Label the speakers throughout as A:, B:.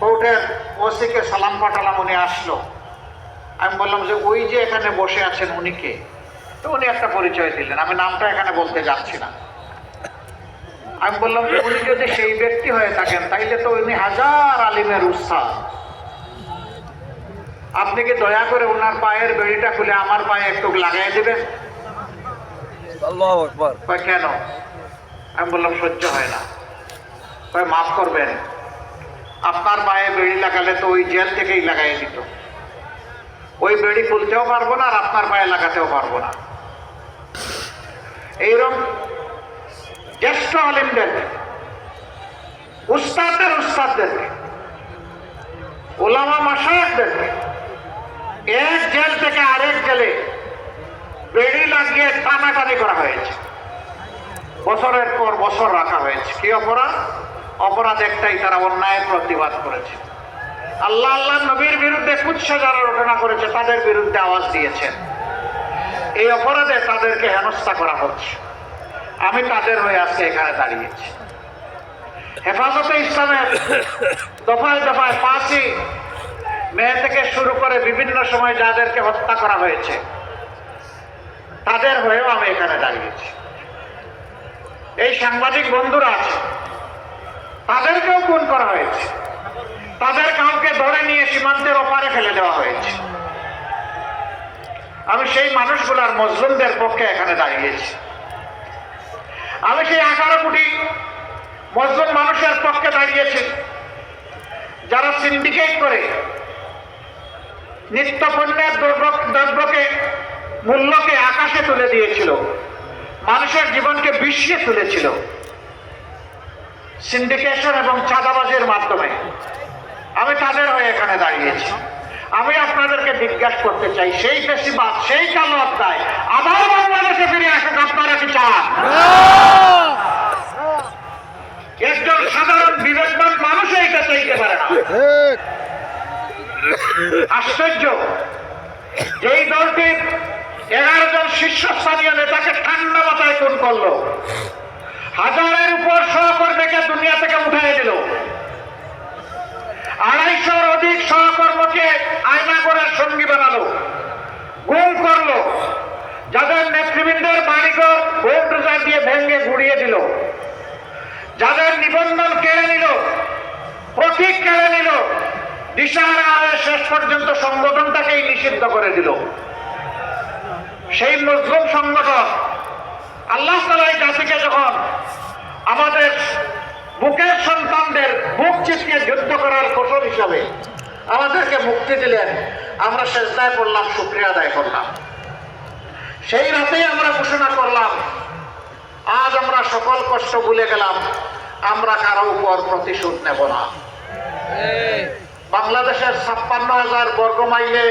A: কোর্টের ওসিকে সালাম পাঠালাম উনি আসলো। আমি বললাম যে ওই যে এখানে বসে আছেন উনি কে? তো উনি একটা পরিচয় দিলেন। আমি নামটা এখানে বলতে যাচ্ছি না। আমি বললাম যে উনি যদি সেই ব্যক্তি হয়ে থাকেন তাইলে তো উনি হাজার আলিমের উৎসাহ আপনি কি দয়া করে ওনার পায়ের বেড়িটা খুলে আমার পায়ে একটু লাগাই দেবেন? কেন? আমি বললাম সহ্য হয় না। মাফ করবেন। আপনার পায়ে বেড়ি লাগালে তো ওই জেল থেকেই লাগাই দিত। ওই বেড়ি খুলতেও পারব না আর আপনার পায়ে লাগাতেও পারব না। এইরকম জ্যেষ্ঠ আলিমদের উস্তাদের উস্তাদদেরকে, ওলামা মাসায়কদেরকে এক জেল থেকে আরেক জেলে বেড়ি লাগিয়ে টানাটানি করা হয়েছে। বছরের পর বছর রাখা হয়েছে। কি অপরাধ? অপরাধ একটাই, তারা অন্যায় প্রতিবাদ করেছে। আল্লাহ আল্লাহ নবীর বিরুদ্ধে কুৎস যারা রচনা করেছে, তাদের বিরুদ্ধে আওয়াজ দিয়েছেন। এই অপরাধে তাদেরকে হেনস্থা করা হচ্ছে। আমি তাদের হয়ে আজকে এখানে দাঁড়িয়েছি। হেফাজতে ইসলামের দফায় দফায় পাঁচই মেয়ে থেকে শুরু করে বিভিন্ন সময় যাদেরকে হত্যা করা হয়েছে, তাদের হয়েও আমি এখানে দাঁড়িয়েছি। এই সাংবাদিক বন্ধুরা আছে তাদেরকেও খুন করা হয়েছে। তাদের কাউকে ধরে নিয়ে সীমান্তের ওপারে ফেলে দেওয়া হয়েছে। আমি সেই মানুষগুলার মজলুমদের পক্ষে এখানে দাঁড়িয়েছি। আমি সেই আঠারো কোটি মজলুম মানুষের পক্ষে দাঁড়িয়েছি, যারা সিন্ডিকেট করে নিত্য পণ্যের দ্রব্য- দ্রব্যকে, মূল্যকে আকাশে তুলে দিয়েছিল, মানুষের জীবনকে বিশ্বে তুলেছিল। সিন্ডিকেশন এবং চাঁদাবাজের মাধ্যমে। আমি তাদের হয়ে এখানে দাঁড়িয়েছি। আমি আপনাদেরকে জিজ্ঞাসা করতে চাই, সেই বেশিবাদ সেই কালো অধ্যায়, আবার বাংলাদেশে ফিরে আসুক, আপনারা কি চান? একজন সাধারণ বিবেকবান মানুষ এইটা চাইতে পারে না। আশ্চর্য যেই দলটির এগারো জন শীর্ষস্থানীয় নেতাকে ঠান্ডা মাথায় খুন করল। হাজারের উপর সহকর্মীকে দুনিয়া থেকে উঠাই দিল। আড়াইশোর অধিক সহকর্মকে আয়না করে সঙ্গী বানালো, গুম করল, যাদের নেতৃবৃন্দের বাড়িঘর বোল্ডোজার দিয়ে ভেঙে গুড়িয়ে দিল, যাদের নিবন্ধন কেড়ে নিল, প্রতীক কেড়ে নিল দিশাহারা হয়ে শেষ পর্যন্ত সংগঠনটাকেই নিষিদ্ধ করে দিল। সেই মুসলিম সংগঠন আল্লাহ তালা এই জাতিকে যখন আমাদের বুকের সন্তানদের বুক চিপকে যুদ্ধ করার কৌশল হিসাবে আমাদেরকে মুক্তি দিলেন আমরা চেষ্টায় করলাম শুক্রিয়া আদায় করলাম। সেই রাতেই আমরা ঘোষণা করলাম আজ আমরা সকল কষ্ট ভুলে গেলাম আমরা কারও উপর প্রতিশোধ নেব না। বাংলাদেশের ছাপ্পান্ন হাজার বর্গ মাইলে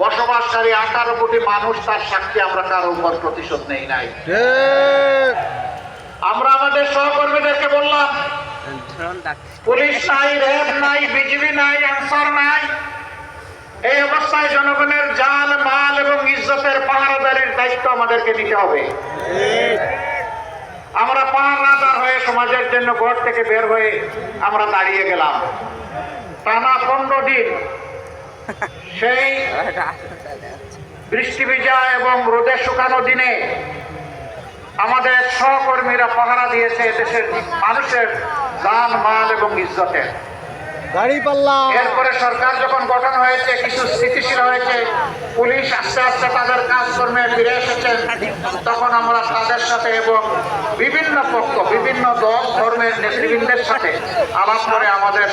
A: বসবাসকারী আঠারো কোটি মানুষ তার সাক্ষী আমরা কারও উপর প্রতিশোধ নেই নাই। আমরা আমাদের সহকর্মীদেরকে বললাম পুলিশ নাই র্যাব নাই বিজিবি নাই আনসার নাই। এই অবস্থায় জনগণের জান মাল এবং ইজ্জতের পাহারাদারির দায়িত্ব আমাদেরকে নিতে হবে। আমরা পাহারাদার হয়ে সমাজের জন্য ঘর থেকে বের হয়ে আমরা দাঁড়িয়ে গেলাম। টানা পনেরো দিন সেই বৃষ্টি ভিজা এবং রোদে শুকানো দিনে আমাদের সহকর্মীরা পাহারা দিয়েছে দেশের মানুষের দান, মাল এবং ইজ্জতের।
B: গাড়ি
A: এরপরে সরকার যখন গঠন হয়েছে কিছু স্থিতিশীল হয়েছে পুলিশ আস্তে আস্তে তাদের কাজকর্মে ফিরে এসেছেন তখন আমরা তাদের সাথে এবং বিভিন্ন পক্ষ বিভিন্ন দল ধর্মের নেতৃবৃন্দের সাথে আলাপ করে আমাদের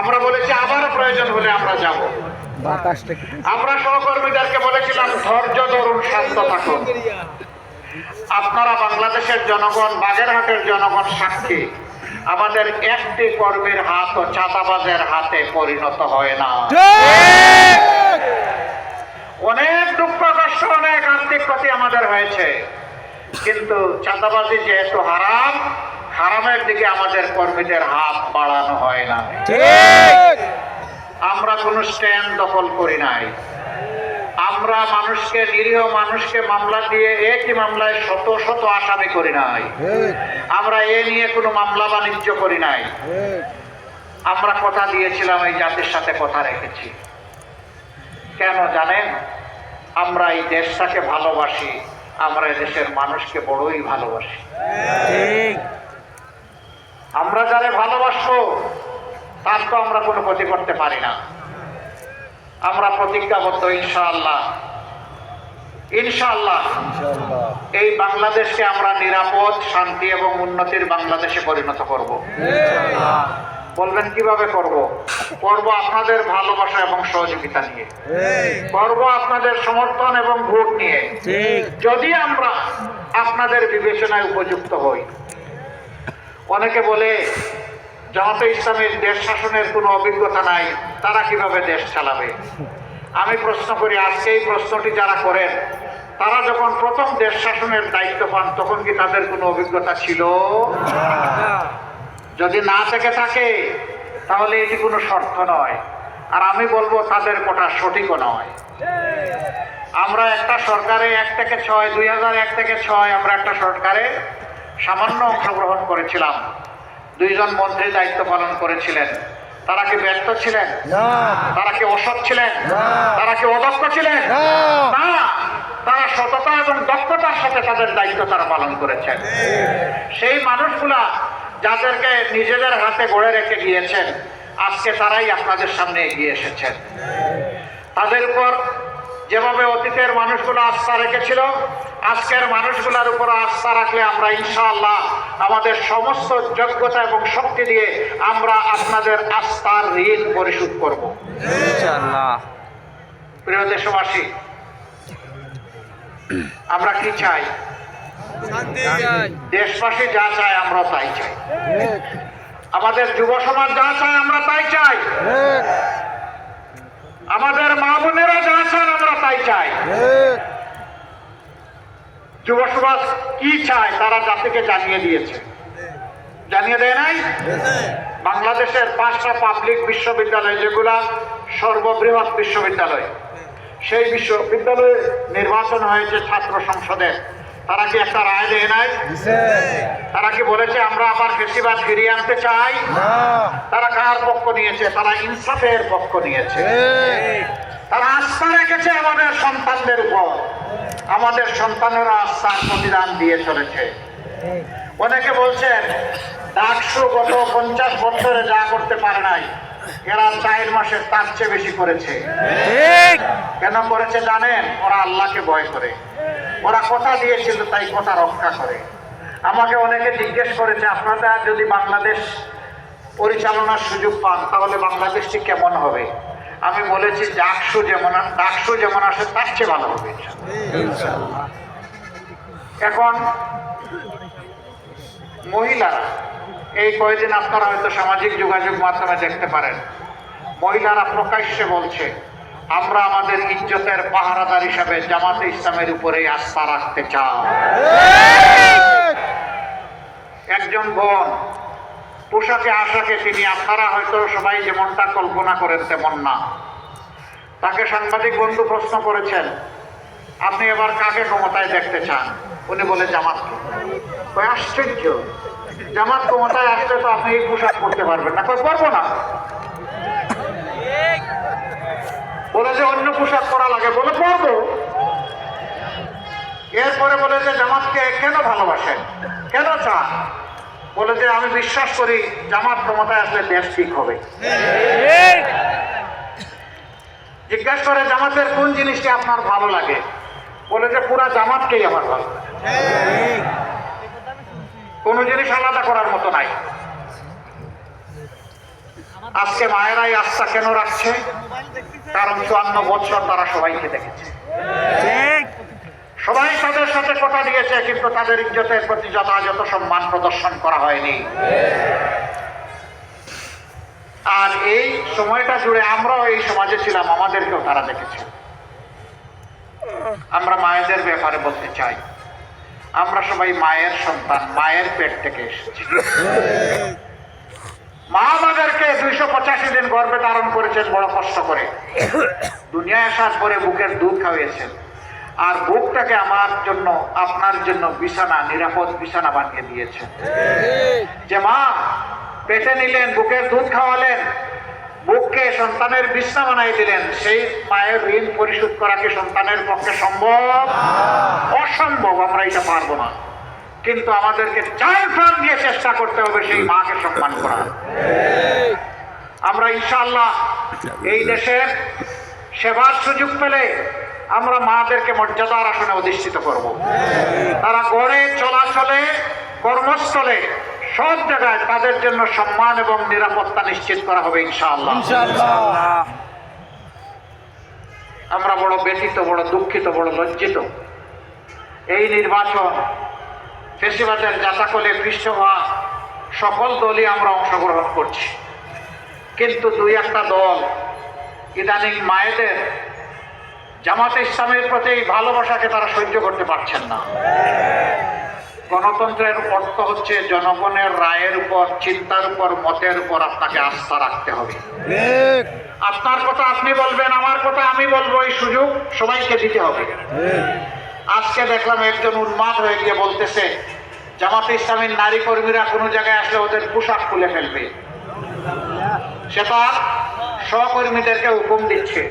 A: আমরা বলেছি আবারও প্রয়োজন হলে আমরা যাব। আমরা সহকর্মীদেরকে বলেছিলাম ধৈর্য ধরুন শান্ত থাকুন। আপনারা বাংলাদেশের জনগণ বাগেরহাটের জনগণ সাক্ষী। আমাদের একটি কর্মীর হাত ও চাঁদাবাজের হাতে পরিণত হয় না। অনেক দুঃখ কষ্ট অনেক আর্থিক ক্ষতি আমাদের হয়েছে। কিন্তু চাঁদাবাজি যেহেতু হারাম হারামের দিকে আমাদের কর্মীদের হাত বাড়ানো হয় না। আমরা কোনো স্ট্যান্ড দখল করি নাই। আমরা মানুষকে নিরীহ মানুষকে মামলা দিয়ে একই মামলায় শত শত আসামি করি নাই। আমরা এ নিয়ে কোনো মামলা বাণিজ্য করি নাই। আমরা কথা দিয়েছিলাম এই জাতির সাথে কথা রেখেছি। কেন জানেন? আমরা এই দেশটাকে ভালোবাসি আমরা এই দেশের মানুষকে বড়ই ভালোবাসি। আমরা যারা ভালোবাসবো তার তো আমরা কোনো ক্ষতি করতে পারি না। আমরা প্রতিজ্ঞাবদ্ধ ইনশাআল্লাহ। ইনশাআল্লাহ এই বাংলাদেশকে আমরা নিরাপদ শান্তি এবং উন্নতির বাংলাদেশে পরিণত করব। বলবেন কীভাবে করব? করব আপনাদের ভালোবাসা এবং সহযোগিতা নিয়ে। করব আপনাদের সমর্থন এবং ভোট নিয়ে। যদি আমরা আপনাদের বিবেচনায় উপযুক্ত হই অনেকে বলে জামাতে ইসলামের দেশ শাসনের কোনো অভিজ্ঞতা নাই, তারা কীভাবে দেশ চালাবে? আমি প্রশ্ন করি আজকে এই প্রশ্নটি যারা করেন, তারা যখন প্রথম দেশ শাসনের দায়িত্ব পান, তখন কি তাদের কোনো অভিজ্ঞতা ছিল? যদি না থেকে থাকে, তাহলে এটি কোনো শর্ত নয়। আর আমি বলব, তাদের কোটা সঠিকও নয়। আমরা একটা সরকারে এক থেকে ছয়, দুই হাজার এক থেকে ছয় আমরা একটা সরকারে সামান্য অংশগ্রহণ করেছিলাম। দুইজন মন্ত্রী দায়িত্ব পালন করেছিলেন। তারা কি ব্যস্ত ছিলেন? তারা কি অসৎ ছিলেন? তারা কি অদক্ষ ছিলেন?
B: না।
A: তারা সততা এবং দক্ষতার সাথে তাদের দায়িত্ব তারা পালন করেছেন। সেই মানুষগুলা যাদেরকে নিজেদের হাতে গড়ে রেখে গিয়েছেন আজকে তারাই আপনাদের সামনে এগিয়ে এসেছেন। তাদের উপর যেভাবে অতীতের মানুষগুলো আস্থা রেখেছিল আজকের মানুষগুলোর উপর আস্থা রাখলে আমরা ইনশাআল্লাহ আমাদের সমস্ত যোগ্যতা এবং শক্তি দিয়ে আমরা আপনাদের আস্থার ঋণ পরিশোধ করব। প্রিয় দেশবাসী আমরা কি চাই? দেশবাসী যা চায় আমরা তাই চাই। আমাদের যুব সমাজ যা চায় আমরা তাই চাই।
B: ঠিক
A: আমাদের মা বোনেরা যা চান আমরা তাই চাই। যুব সমাজ কি চায় তারা জাতিকে জানিয়ে দিয়েছে। জানিয়ে দেয় নাই? বাংলাদেশের পাঁচটা পাবলিক বিশ্ববিদ্যালয় যেগুলা সর্ববৃহৎ বিশ্ববিদ্যালয় সেই বিশ্ববিদ্যালয়ে নির্বাচন হয়েছে ছাত্র সংসদে তারা কি একটা রায় দেয় নাই? তারা কি বলেছে আমরা আবার বেশিরভাগ ফিরিয়ে আনতে চাই? তারা কার পক্ষ নিয়েছে? তারা ইনসাফের পক্ষ নিয়েছে। তারা আস্থা রেখেছে আমাদের সন্তানদের উপর। আমাদের সন্তানেরা আস্থার প্রতিদান দিয়ে চলেছে। অনেকে বলছেন ডাকসু গত পঞ্চাশ বছরে যা করতে পারে নাই এরা চার মাসের তার চেয়ে বেশি করেছে।
B: ঠিক।
A: কেন করেছে জানেন? ওরা আল্লাহকে ভয় করে। ওরা কথা দিয়েছিল তাই কথা রক্ষা করে। আমাকে অনেকে জিজ্ঞেস করেছে, আপনারা যদি বাংলাদেশ পরিচালনার সুযোগ পান, তাহলে বাংলাদেশটি কেমন হবে? আমি বলেছি, ডাকসু যেমন ডাকসু যেমন আসে, তার চেয়ে ভালো হবে এখন মহিলারা, এই কয়েকদিন আপনারা হয়তো সামাজিক যোগাযোগ মাধ্যমে দেখতে পারেন, মহিলারা প্রকাশ্যে বলছে আমরা আমাদের ইজ্জতের পাহারাদার হিসাবে জামাতে ইসলামের উপরে আস্থা রাখতে চাই। একজন বোন, পোশাকে আশাকে তিনি আপনারা হয়তো সবাই যেমনটা কল্পনা করেন তেমন না। তাকে সাংবাদিক বন্ধু প্রশ্ন করেছেন, আপনি এবার কাকে ক্ষমতায় দেখতে চান? উনি বলে জামাত আশ্চর্য। জামাত ক্ষমতায় আসলে তো আপনি এই পোশাক করতে পারবেন না। পারব না। বলে যে অন্য পোশাক পরা লাগে বলে পরবো। এরপরে বলে যে জামাতকে কেন ভালোবাসেন? কেন চান? বলে যে আমি বিশ্বাস করি জামাত ক্ষমতায় আসলে দেশ ঠিক হবে। জিজ্ঞাসা করে জামাতের কোন জিনিসটি আপনার ভালো লাগে? বলে যে পুরা জামাতকেই আমার ভালো কোনো জিনিস আলাদা করার মতো নাই। আজকে মায়েরাই আস্থা কেন রাখছে? কারণ চুয়ান্ন বছর তারা সবাইকে দেখেছে। সবাই তাদের সাথে কথা দিয়েছে কিন্তু তাদের ইজ্জতের প্রতি যথাযথ সম্মান প্রদর্শন করা হয়নি। আর এই সময়টা জুড়ে আমরাও এই সমাজে ছিলাম আমাদেরকেও তারা দেখেছে। আমরা মায়েদের ব্যাপারে বলতে চাই আমরা সবাই মায়ের সন্তান মায়ের পেট থেকে এসেছি। মা আমাদেরকে দুইশো পঁচাশি দিন গর্ভে ধারণ করেছেন বড় কষ্ট করে। দুনিয়ায় আসার পরে বুকের দুধ খাওয়িয়েছেন আর বুকটাকে আমার জন্য, আপনার জন্য বিছানা, নিরাপদ বিছানা বানিয়ে দিয়েছেন যে মা, পেটে নিলেন, বুকের দুধ খাওয়ালেন, বুককে সন্তানের বিছনা বানাই দিলেন, সেই মায়ের ঋণ পরিশোধ করা কি সন্তানের পক্ষে সম্ভব? অসম্ভব, আমরা এটা পারব না। কিন্তু আমাদেরকে চার প্রাণ দিয়ে চেষ্টা করতে হবে সেই মাকে সম্মান করা। আমরা ইনশাল্লাহ এই দেশের সেবার সুযোগ পেলে আমরা মাদেরকে মর্যাদার আসনে অধিষ্ঠিত করব। তারা গড়ে চলাচলে, কর্মস্থলে সব জায়গায় তাদের জন্য সম্মান এবং নিরাপত্তা নিশ্চিত করা হবে ইনশাআল্লাহ। আমরা বড় ব্যথিত, বড় দুঃখিত, বড় লজ্জিত। এই নির্বাচন ফেসিবাদের জাতাকলে পৃষ্ঠ হওয়া সকল দলই আমরা অংশগ্রহণ করছি। কিন্তু দুই একটা দল ইদানিং মায়েদের জামাতে ইসলামের প্রতি এই ভালোবাসাকে তারা সহ্য করতে পারছেন না। গণতন্ত্রের অর্থ হচ্ছে জনগণের রায়ের উপর চিন্তার উপর মতের উপর আপনাকে আস্থা রাখতে হবে। আপনার কথা আপনি বলবেন আমার কথা আমি বলব এই সুযোগ সবাইকে দিতে হবে। আজকে দেখলাম একজন উন্মাদ হয়ে গিয়ে বলতেছে, জামাতে ইসলামের নারী কর্মীরা কোনো জায়গায় আসলে ওদের পোশাক খুলে ফেলবে। সে তার সহকর্মীদেরকে হুকুম দিচ্ছে।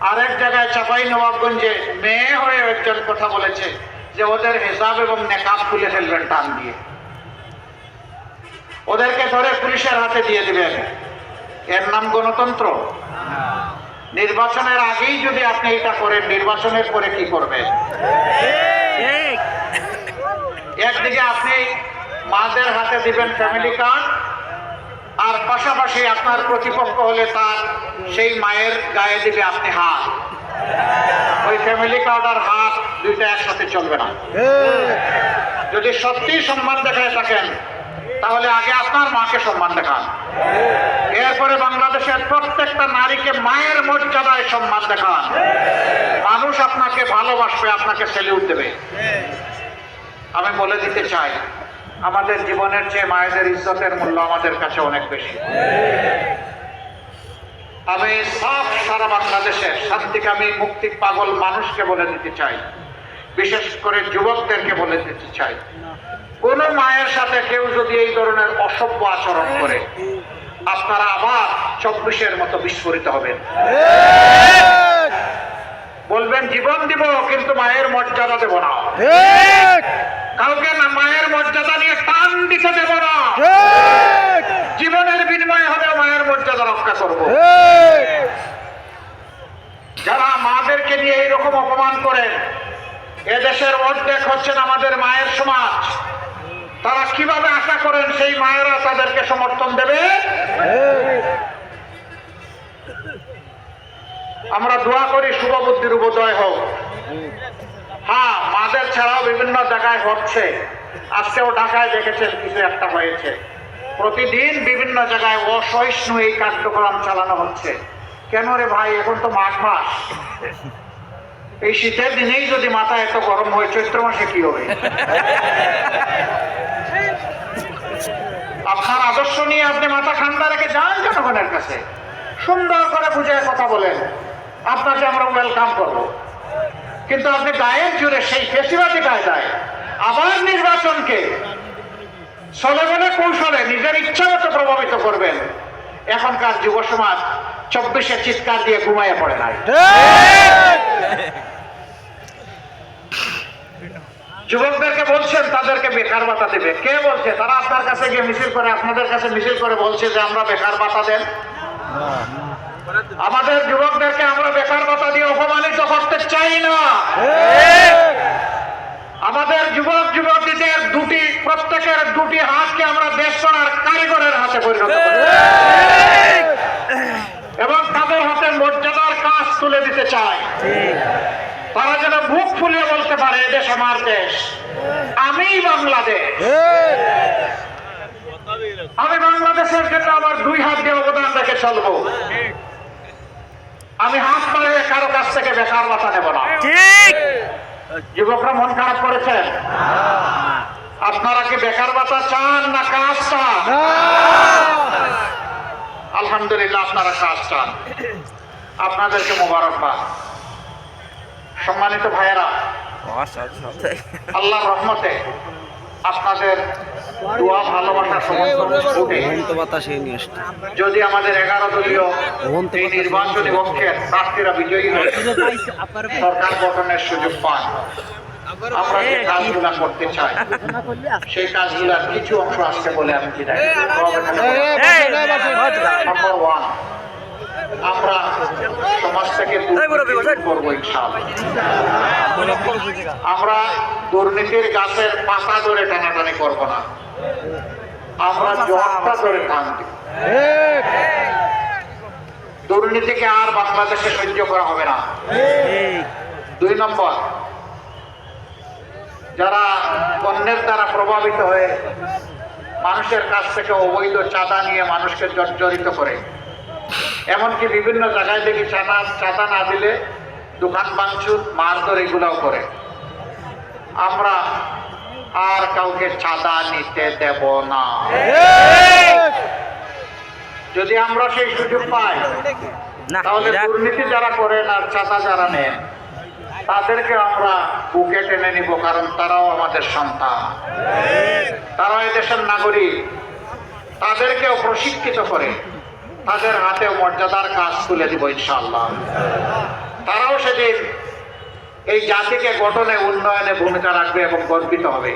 A: আরেক জায়গায় চাপাই নবাবগঞ্জে মেয়ে হয়ে একজন কথা বলেছে যে ওদের হিসাব এবং নেকাব খুলে ফেলবেন টান দিয়ে। ওদেরকে ধরে পুলিশের হাতে দিয়ে দিবেন। এর নাম গণতন্ত্র? নির্বাচনের আগেই যদি আপনি এটা করেন নির্বাচনের পরে কি করবেন? একদিকে আপনি মাদের হাতে দিবেন ফ্যামিলি কার্ড আর পাশাপাশি আপনার প্রতিপক্ষ হলে তার সেই মায়ের গায়ে দিবে আপনি হাত। ওই ফ্যামিলি কার্ড আর হাত দুইটা একসাথে চলবে না। যদি সত্যি সম্মান দেখায় থাকেন তাহলে আগে আপনার মাকে সম্মান দেখান। এরপরে বাংলাদেশের প্রত্যেকটা নারীকে মায়ের মর্যাদায় সম্মান দেখান। মানুষ আপনাকে ভালোবাসবে, আপনাকে সেলিউট দেবে। আমি বলে দিতে চাই, আমাদের জীবনের চেয়ে মায়েদের ইজ্জতের মূল্য আমাদের কাছে অনেক বেশি। আমি সব সারা বাংলাদেশের শান্তিকামী, মুক্তি পাগল মানুষকে বলে দিতে চাই। বিশেষ করে যুবকদেরকে বলে দিতে চাই। কোন মায়ের সাথে কেউ যদি এই ধরনের অসভ্য আচরণ করে, আপনারা আবার চব্বিশের মতো বিস্ফোরিত হবেন। বলবেন, জীবন দিব, কিন্তু মায়ের মর্যাদা দেব না। কাউকে না মায়ের মর্যাদা নিয়ে টান দিতে দেব না। জীবনের বিনিময়ে হবে মায়ের মর্যাদা রক্ষা করব। যারা মাদেরকে নিয়ে এইরকম অপমান করেন, এদেশের অর্ধেক হচ্ছেন আমাদের মায়ের সমাজ। তারা কীভাবে আশা করেন সেই মায়েরা তাদেরকে সমর্থন দেবে? আমরা দোয়া করি শুভ বুদ্ধির উদয় হোক। হ্যাঁ মাদের ছাড়াও বিভিন্ন জায়গায় হচ্ছে। আজকেও ঢাকায় দেখেছেন কিছু একটা হয়েছে। প্রতিদিন বিভিন্ন জায়গায় অসহিষ্ণু এই কার্যক্রম চালানো হচ্ছে। কেন রে ভাই, এখন তো মাঘ মাস। এই শীতের দিনেই যদি মাথা এত গরম হয়, চৈত্র মাসে কি হবে? আপনার আদর্শ নিয়ে আপনি মাথা ঠান্ডা রেখে যান জনগণের কাছে। সুন্দর করে বুঝে কথা বলেন। আপনাকে আমরা ওয়েলকাম করব। কিন্তু আপনি গায়ের জুড়ে সেই ফেসিবাদী কায়দায় আবার নির্বাচনকে সলেবলে কৌশলে নিজের ইচ্ছা মতো প্রভাবিত করবেন, এখনকার যুব সমাজ চব্বিশে চিৎকার দিয়ে ঘুমাইয়ে পড়ে নাই। যুবকদেরকে বলছেন, তাদেরকে বেকার ভাতা দেবে। কে বলছে? তারা আপনার কাছে গিয়ে মিছিল করে, আপনাদের কাছে মিছিল করে বলছে যে, আমরা বেকার ভাতা দেন। আমাদের যুবকদেরকে আমরা বেকার ভাতা দিয়ে অপমানিত করতে চাই না। আমাদের যুবক যুবতীদের দুটি, প্রত্যেকের দুটি হাতকে আমরা দেশ করার কারিগরের হাতে পরিণত এবং তাদের হাতে মর্যাদার কাজ তুলে দিতে চাই। তারা যেন মুখ ফুলিয়ে বলতে পারে এদেশ আমার দেশ। আমি বাংলাদেশ। আমি বাংলাদেশের জন্য আমার দুই হাত দিয়ে অবদান রেখে চলবো। আমি হাত বাড়িয়ে কারও কাছ থেকে বেকার বাতা নেব না।
B: ঠিক।
A: যুবকরা মন খারাপ করেছেন? আপনারা কি বেকার বাতা চান না কাজ চান? আলহামদুলিল্লাহ আপনারা কাজ চান। আপনাদেরকে মোবারকবাদ। সম্মানিত ভাইয়েরা আল্লাহ রহমতে আপনাদের দোয়া ভালোবাসার সমস্ত ফুটে
C: নিয়ে
A: যদি আমাদের এগারো দলীয় এই নির্বাচনী পক্ষের প্রার্থীরা বিজয়ী হয়ে সরকার গঠনের সুযোগ পান আমরা যে কাজগুলা করতে চাই সেই কাজগুলার কিছু অংশ আসছে বলে আমি নম্বর ওয়ান আমরা সমাজ থেকে দুর্নীতি দূর করব আমরা দুর্নীতির গাছের পাতা ধরে টানাটানি করব না। আমরা জটটা ধরে দুর্নীতিকে আর বাংলাদেশে সহ্য করা হবে না। দুই নম্বর যারা অন্যের দ্বারা প্রভাবিত হয়ে মানুষের কাছ থেকে অবৈধ চাঁদা নিয়ে মানুষকে জর্জরিত করে এমনকি বিভিন্ন জায়গায় দেখি চাঁদা চাঁদা না দিলে দোকান ভাঙচুর মারধর এগুলাও করে। আমরা আর কাউকে চাঁদা নিতে দেব না। যদি আমরা সেই সুযোগ পাই তাহলে দুর্নীতি যারা করেন আর চাঁদা যারা নেন তাদেরকে আমরা বুকে টেনে নিব কারণ তারাও আমাদের সন্তান। তারাও এই দেশের নাগরিক। তাদেরকেও প্রশিক্ষিত করে। তাদের হাতে মর্যাদার কাজ তুলে দিব ইনশাআল্লাহ। তারাও সেদিন এই জাতিকে গঠনে, উন্নয়নে ভূমিকা রাখবে এবং গর্বিত হবে।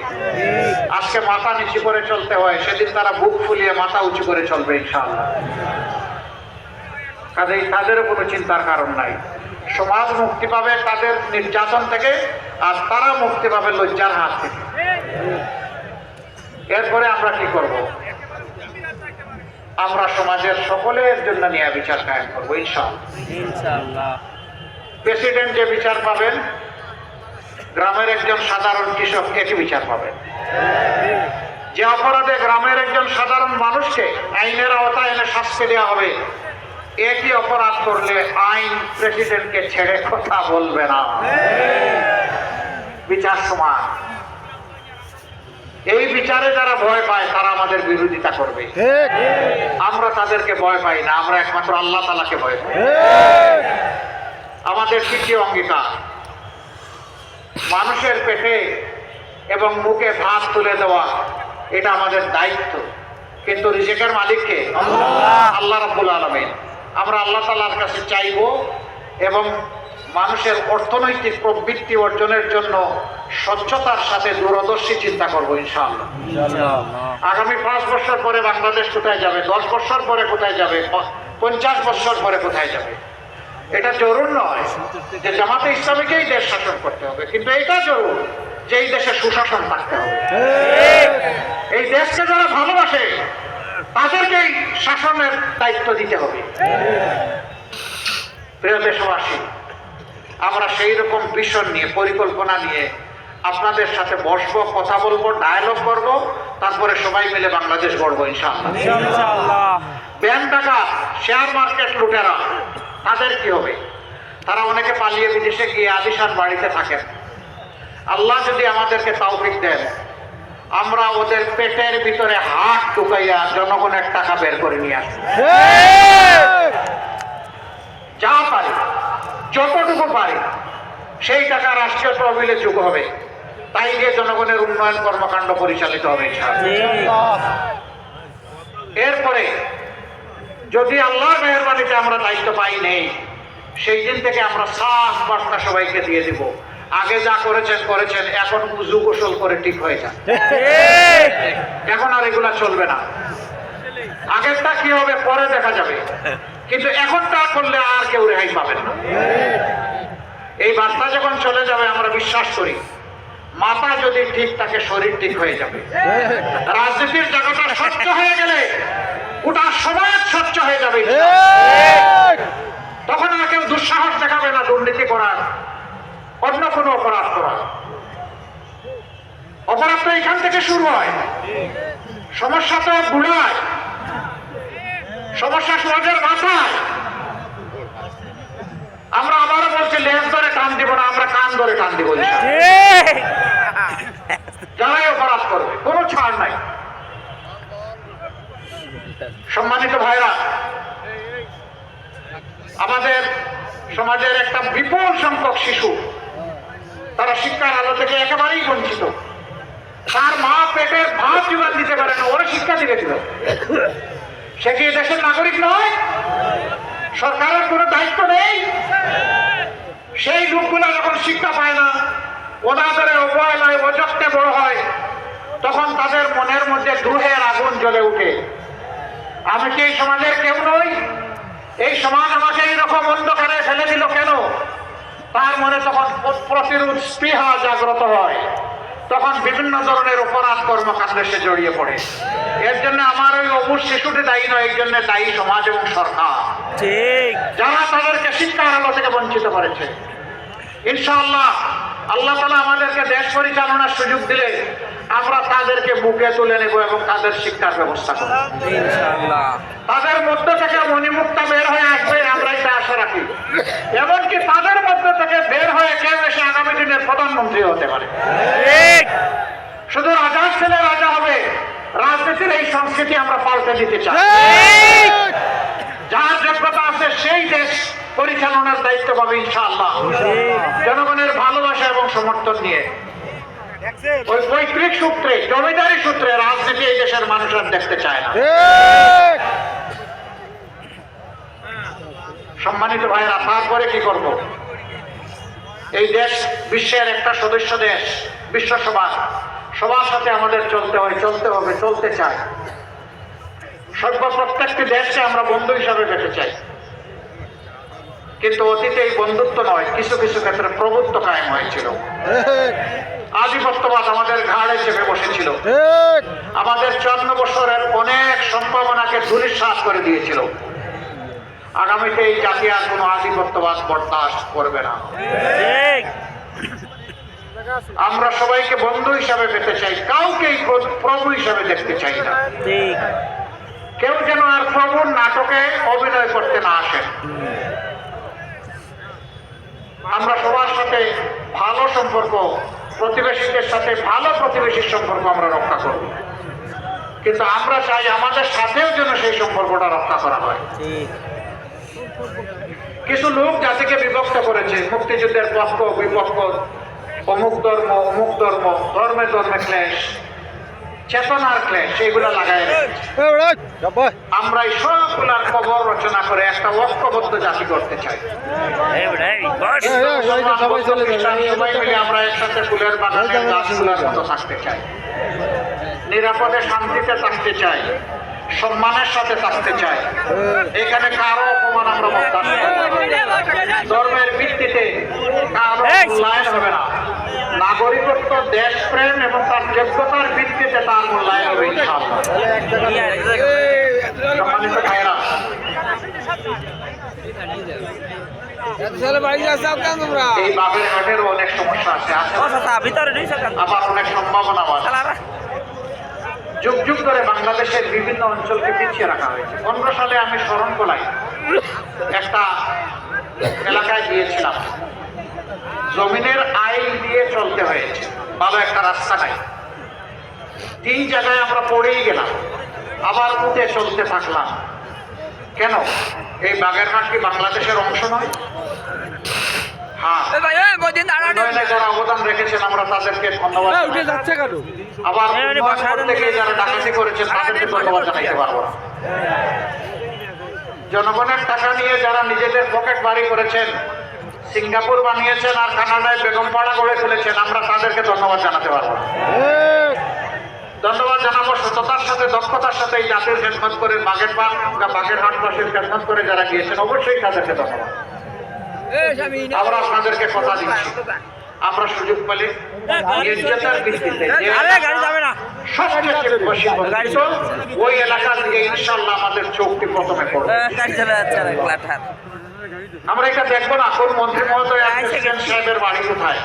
A: আজকে মাথা নিচু করে চলতে হয়, সেদিন তারা বুক ফুলিয়ে মাথা উঁচু করে চলবে ইনশাআল্লাহ। কাজেই তাদেরও কোনো চিন্তার কারণ নাই। সমাজ মুক্তি পাবে তাদের নির্যাতন থেকে, আর তারা মুক্তি পাবে লজ্জার হাত থেকে। এরপরে আমরা কি করব? আমরা সমাজের সকলের জন্য নিয়ে বিচার কায়েম করব ইনশাআল্লাহ। প্রেসিডেন্ট যে বিচার পাবেন গ্রামের একজন সাধারণ কৃষক একই বিচার পাবেন। যে অপরাধে গ্রামের একজন সাধারণ মানুষকে আইনের আওতায় এনে শাস্তি দেওয়া হবে একই অপরাধ করলে আইন প্রেসিডেন্টকে ছেড়ে কথা বলবে না। বিচার সমান। এই বিচারে যারা ভয় পায় তারা আমাদের বিরোধিতা করবে। আমরা তাদেরকে ভয় পাই না আমরা একমাত্র আল্লাহ তালাকে ভয় পাই। আমাদের তৃতীয় অঙ্গীকার মানুষের পেটে এবং মুখে ভাত তুলে দেওয়া এটা আমাদের দায়িত্ব। কিন্তু রিজেকের মালিককে? আল্লাহ। রাব্বুল আলমিন। আমরা আল্লাহ তালার কাছে চাইব এবং মানুষের অর্থনৈতিক প্রবৃত্তি অর্জনের জন্য স্বচ্ছতার সাথে দূরদর্শী চিন্তা করব ইনশাআল্লাহ। আগামী পাঁচ বছর পরে বাংলাদেশ কোথায় যাবে? দশ বছর পরে কোথায় যাবে? পঞ্চাশ বছর পরে কোথায় যাবে? এটা জরুর নয় যে জামাতে ইসলামীকেই দেশ শাসন করতে হবে কিন্তু এটা জরুর যে এই দেশে সুশাসন থাকতে হবে। এই দেশকে যারা ভালোবাসে তাদেরকেই শাসনের দায়িত্ব দিতে হবে। প্রিয় দেশবাসী আমরা সেই রকম ভিশন নিয়ে পরিকল্পনা নিয়ে আপনাদের সাথে বসবো কথা বলব ডায়ালগ করব তারপরে সবাই মিলে বাংলাদেশ গড়বো ইনশাআল্লাহ। ব্যাংক টাকা শেয়ার মার্কেট লুটেরা তাদের কি হবে? তারা অনেকে পালিয়ে বিদেশে গিয়ে আলিশান বাড়িতে থাকেন। আল্লাহ যদি আমাদেরকে তাওফিক দেন আমরা ওদের পেটের ভিতরে হাত ঢুকাইয়া জনগণের টাকা বের করে নিয়ে আসব। যা পারি। যতটুকু পারি, সেই টাকা রাষ্ট্রীয় তহবিলে যোগ হবে। তাই যে জনগণের উন্নয়ন কর্মকাণ্ড পরিচালিত হবে এরপরে, যদি আল্লাহর মেহরবানিতে আমরা দায়িত্ব পাই, নেই, সেই দিন থেকে আমরা সাফ বার্তা সবাইকে দিয়ে দিব। আগে যা করেছেন করেছেন, এখন উজু গোসল করে ঠিক হয়ে যান এখন আর এগুলা চলবে না। আগেরটা কি হবে, পরে দেখা যাবে। কিন্তু এখনটা করলে আর কেউ রেহাই পাবেন না। এই বার্তা যখন চলে যাবে, আমরা বিশ্বাস করি, মাথা যদি ঠিক থাকে, শরীর ঠিক হয়ে যাবে। রাজনীতির জায়গাটা স্বচ্ছ হয়ে গেলে ওটা সমাজ স্বচ্ছ হয়ে যাবে। তখন আর কেউ দুঃসাহস দেখাবে না, দুর্নীতি করার। অন্য কোনো অপরাধ করার। অপরাধ তো এখান থেকে শুরু হয়। সমস্যা তো গুড়ায় সমস্যা সমাজের মাথায়। আমরা আবারও বলছি, লেজ ধরে টান দিব না, আমরা কান ধরে টান দিব। যারাই অপরাধ করবে, কোনো ছাড় নাই। সম্মানিত ভাইরা, আমাদের সমাজের একটা বিপুল সংখ্যক শিশু, তারা শিক্ষার আলো থেকে একেবারেই বঞ্চিত। তার মা পেটের ভাত জোগান দিতে পারে না, ওরা শিক্ষা দিবে দিল সে কি দেশের নাগরিক নয়? সরকারের কোনো দায়িত্ব নেই? সেই লোকগুলা যখন শিক্ষা পায় না ওনাদের অবহেলায় অযত্নে বড় হয়, তখন তাদের মনের মধ্যে দ্রোহের আগুন জ্বলে উঠে আমি কি এই সমাজের কেউ নই? এই সমাজ আমাকে এইরকম অন্ধকারে ফেলে দিল কেন? তার মনে তখন প্রতিরোধ, স্পৃহা জাগ্রত হয়। তখন বিভিন্ন ধরনের অপরাধ কর্মকাণ্ডে সে জড়িয়ে পড়ে। এর জন্য আমার ওই অবুজ শিশুটি দায়ী নয় এর জন্য দায়ী সমাজ এবং সরকার।
B: ঠিক।
A: যারা তাদেরকে শিক্ষার আলো থেকে বঞ্চিত করেছে ইনশাআল্লাহ আল্লাহ তালা আমাদেরকে দেশ পরিচালনার সুযোগ দিলে আমরা তাদেরকে বুকে তুলে নেব এবং তাদের শিক্ষার ব্যবস্থা করব।
B: ইনশাআল্লাহ।
A: তাদের মধ্য থেকে মণিমুক্তা বের হয়ে আসবে আমরা এটা আশা রাখি। এমনকি তাদের মধ্য থেকে বের হয়ে কেউ এসে আগামী দিনের প্রধানমন্ত্রী হতে পারে। শুধু রাজার ছেলে রাজা হবে রাজনীতির এই সংস্কৃতি আমরা পাল্টে দিতে চাই। যার যোগ্যতা আছে সেই দেশ পরিচালনার দায়িত্ব পাবে ইনশাআল্লাহ। জনগণের ভালোবাসা এবং সমর্থন নিয়ে। ওই পৈতৃক সূত্রে জমিদারি সূত্রে রাজনীতি এই দেশের মানুষ আর দেখতে চায় না। সম্মানিত ভাইরা তারপরে কি করব? এই দেশ বিশ্বের একটা সদস্য দেশ বিশ্ব সভা সবার সাথে আমাদের চলতে হয় চলতে হবে চলতে চাই সর্ব প্রত্যেকটি দেশকে আমরা বন্ধু হিসাবে পেতে চাই। কিন্তু অতীতে এই বন্ধুত্ব নয় কিছু কিছু ক্ষেত্রে প্রভুত্ব কায়েম হয়েছিল। আধিপত্যবাদ আমাদের ঘাড়ে চেপে বসেছিল। আমাদের চন্দ্র বছরের অনেক সম্ভাবনাকে ধূলিসাৎ করে দিয়েছিল। আগামীতে এই জাতি আর কোনো আধিপত্যবাদ বরদাস্ত করবে না।
B: ঠিক।
A: আমরা সবাইকে বন্ধু হিসাবে পেতে চাই কাউকেই প্র- প্রভু হিসাবে দেখতে চাই না। কেউ যেন আর প্রভুর নাটকে অভিনয় করতে না আসেন আমরা সবার সাথে ভালো সম্পর্ক প্রতিবেশীদের সাথে ভালো প্রতিবেশীর সম্পর্ক আমরা রক্ষা করব। কিন্তু আমরা চাই আমাদের সাথেও যেন সেই সম্পর্কটা রক্ষা করা হয়। কিছু লোক জাতিকে বিভক্ত করেছে মুক্তিযুদ্ধের পক্ষ বিপক্ষ অমুক ধর্ম অমুক ধর্ম ধর্মে ধর্মে ক্লেশ চেতনার ক্লেশ সেইগুলো লাগাই আমরা এই সবগুলার কবর রচনা করে একটা ঐক্যবদ্ধ জাতি করতে চাই
B: এই এই বস
A: মুসলমান, বৌদ্ধ, খ্রিস্টান সবাই মিলে আমরা একসাথে ফুলের বাগানে গাছগুলার মতো থাকতে চাই নিরাপদে শান্তিতে থাকতে চাই সম্মানের সাথে থাকতে চাই এখানে কারও অপমান আমরা। ধর্মের ভিত্তিতে
B: কারও!
A: মূল্যায়ন হবে না নাগরিকত্ব দেশপ্রেম এবং তার যোগ্যতার ভিত্তিতে তার মূল্যায়ন হবে সম্মানিত এই অনেক সমস্যা আছে।
B: সেকেন্ড
A: আবার অনেক সম্ভাবনা আছে। যুগ যুগ ধরে বাংলাদেশের বিভিন্ন অঞ্চলকে পিছিয়ে রাখা হয়েছে। পনেরো সালে আমি শরণকোলায় একটা এলাকায় গিয়েছিলাম। জমিনের আইল দিয়ে চলতে হয়েছে। ভালো একটা রাস্তা নাই। তিন জায়গায় আমরা পড়েই গেলাম। আবার উঠে চলতে থাকলাম। কেন? এই বাগেরহাট কি বাংলাদেশের অংশ নয়? হ্যাঁ। অবদান রেখেছেন আমরা তাদেরকে ধন্যবাদ জানাই। আবার
B: এই
A: গিয়ে যারা ডাকাতি করেছেন তাদেরকে ধন্যবাদ জানাইতে পারব না। জনগণের টাকা নিয়ে যারা নিজেদের পকেট বাড়ি করেছেন সিঙ্গাপুর বানিয়েছেন আর কানাডায় বেগমপাড়া গড়ে তুলেছেন আমরা তাদেরকে ধন্যবাদ জানাতে পারব। ধন্যবাদ জানাব সততার সাথে দক্ষতার সাথে এই জাতির খেদমত করে বাগের পান বা বাগের হাটবাসীর খেদমত করে যারা গিয়েছেন অবশ্যই তাদেরকে ধন্যবাদ। আমরা আপনাদেরকে কথা দিচ্ছি। আমরা সুযোগ পেলে ওই এলাকা থেকে ইনশাল্লাহ আমাদের চোখটি প্রথমে আমরা এটা দেখব না। কোন মন্ত্রী মহোদয় আর প্রেসিডেন্ট সাহেবের বাড়ি কোথায়?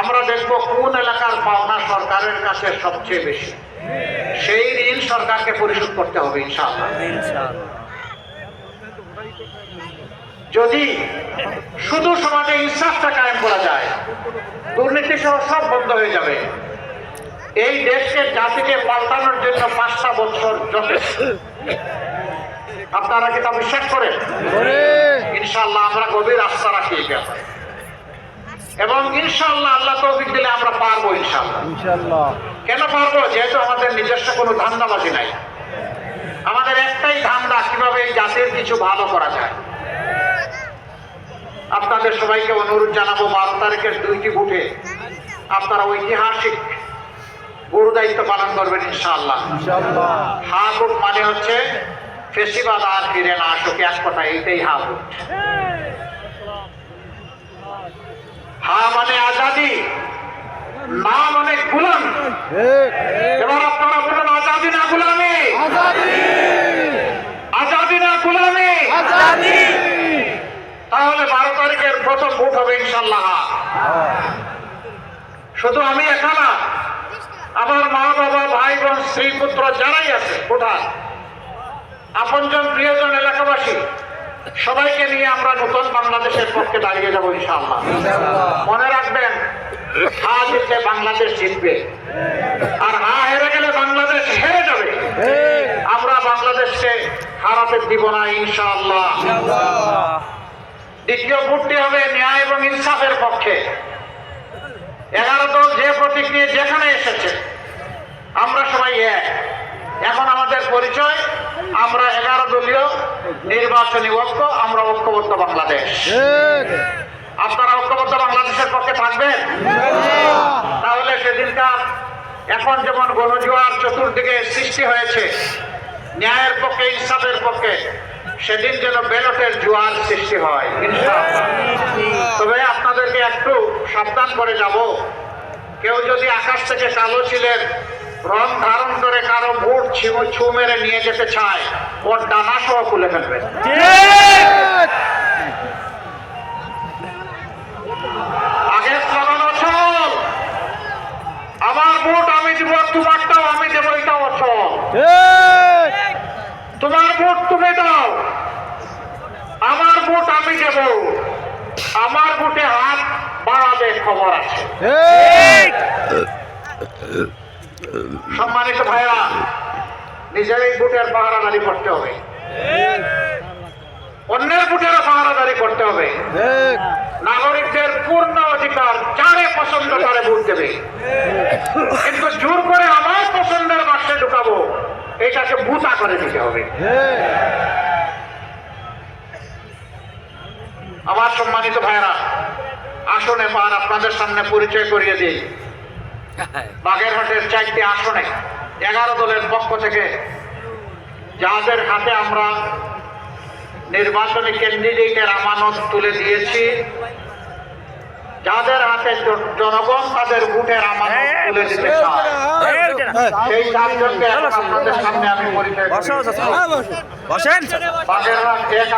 A: আমরা দেখব কোন এলাকার পাওনা সরকারের কাছে সবচেয়ে বেশি। সেই ঋণ সরকারকে পরিশোধ করতে হবে ইনশাআল্লাহ। যদি শুধু সমাজে ইনসাফটা কায়েম করা যায় দুর্নীতি সহ সব বন্ধ হয়ে যাবে। এই দেশকে জাতিকে পাল্টানোর জন্য পাঁচটা বছর যথেষ্ট। আপনারা কি তা বিশ্বাস করেন? ইনশাল্লাহ আমরা গভীর আস্থা রাখি এবং ইনশাল্লাহ আল্লাহ তৌফিক দিলে আমরা পারব ইনশাল্লাহ কেন পারব? যেহেতু আমাদের নিজস্ব কোনো ধান্দাবাজি নাই। আমাদের একটাই ধান্দা কীভাবে এই জাতির কিছু ভালো করা যায়। আপনাদের সবাইকে অনুরোধ জানাব বারো তারিখের দুইটি বুথে আপনারা ঐতিহাসিক গুরু দায়িত্ব পালন করবেন ইনশাআল্লাহ। হা ভোট মানে হচ্ছে ফেসিবাদ আর ফিরে না আসুক এক কথা এইটাই হা ভোট হা মানে আজাদি না মানে গুলাম। এবার আপনারা বলুন আজাদি না গুলামি? আজাদি। না গুলামি? তাহলে বারো তারিখের প্রথম ভোট হবে ইনশাল্লাহ। শুধু আমি একা না আমার মা বাবা ভাই বোন স্ত্রী পুত্র যারাই আছে কোথায়? আপনজন প্রিয়জন এলাকাবাসী, সবাইকে নিয়ে আমরা নতুন বাংলাদেশের পক্ষে দাঁড়িয়ে যাব ইনশাআল্লাহ। মনে রাখবেন, হা জিতলে বাংলাদেশ জিতবে, আর হা হেরে গেলে বাংলাদেশ হেরে যাবে। আমরা বাংলাদেশকে হারাতে দিব না ইনশাআল্লাহ। দ্বিতীয় ভোটটি হবে ন্যায় এবং ইনসাফের পক্ষে। এগারো দল যে প্রতীক নিয়ে যেখানে এসেছে, আমরা সবাই এক। এখন আমাদের পরিচয়, আমরা এগারো দলীয় নির্বাচনী ঐক্য, আমরা ঐক্যবদ্ধ বাংলাদেশ। আপনারা ঐক্যবদ্ধ বাংলাদেশের পক্ষে থাকবেন? তাহলে সেদিনকার এখন যেমন গণজোয়ার চতুর্দিকে সৃষ্টি হয়েছে, ন্যায়ের পক্ষে, ইনসাফের পক্ষে, সেদিন যেন ব্যালটের জোয়ার সৃষ্টি হয় তবে আপনাদেরকে একটু সাবধান করে যাব। কেউ যদি আকাশ থেকে কালো ছিলেন রং ধারণ করে কারও বুট ছিউ ছু মেরে নিয়ে যেতে চায় ওর ডানা সহ খুলে ফেলবেন আগে স্মরণ অচল। আমার বুট আমি দিব তোমারটাও আমি দেবো, এটাও অচল। তোমার ভোট তুমি দাও। আমার ভোট আমি দেব। আমার ভোটে হাত বাড়াবে খবর আছে। সম্মানিত ভাইরা নিজেরই ভোটের পাহারাদারি করতে হবে। অন্যের ভোটেরও পাহারাদারি করতে হবে। নাগরিকদের পূর্ণ অধিকার যারে পছন্দ করে ভোট দেবে। কিন্তু জোর করে আমার পছন্দের বাক্সে ঢুকাবো এটাকে বুতা করে দিতে হবে। আমার সম্মানিত ভাইরা আসনে পার আপনাদের সামনে পরিচয় করিয়ে দিই। বাগেরহাটের চারটি আসনে এগারো দলের পক্ষ থেকে যাদের হাতে আমরা নির্বাচনী ক্যান্ডিডেটের আমানত তুলে দিয়েছি যাদের হাতে জনগণ তাদের ভোটের আমানত তুলে দিতে চায়। সেই চারজনকে আপনাদের সামনে আমি পরিচয়
B: বসেন।
A: বাগেরহাট এক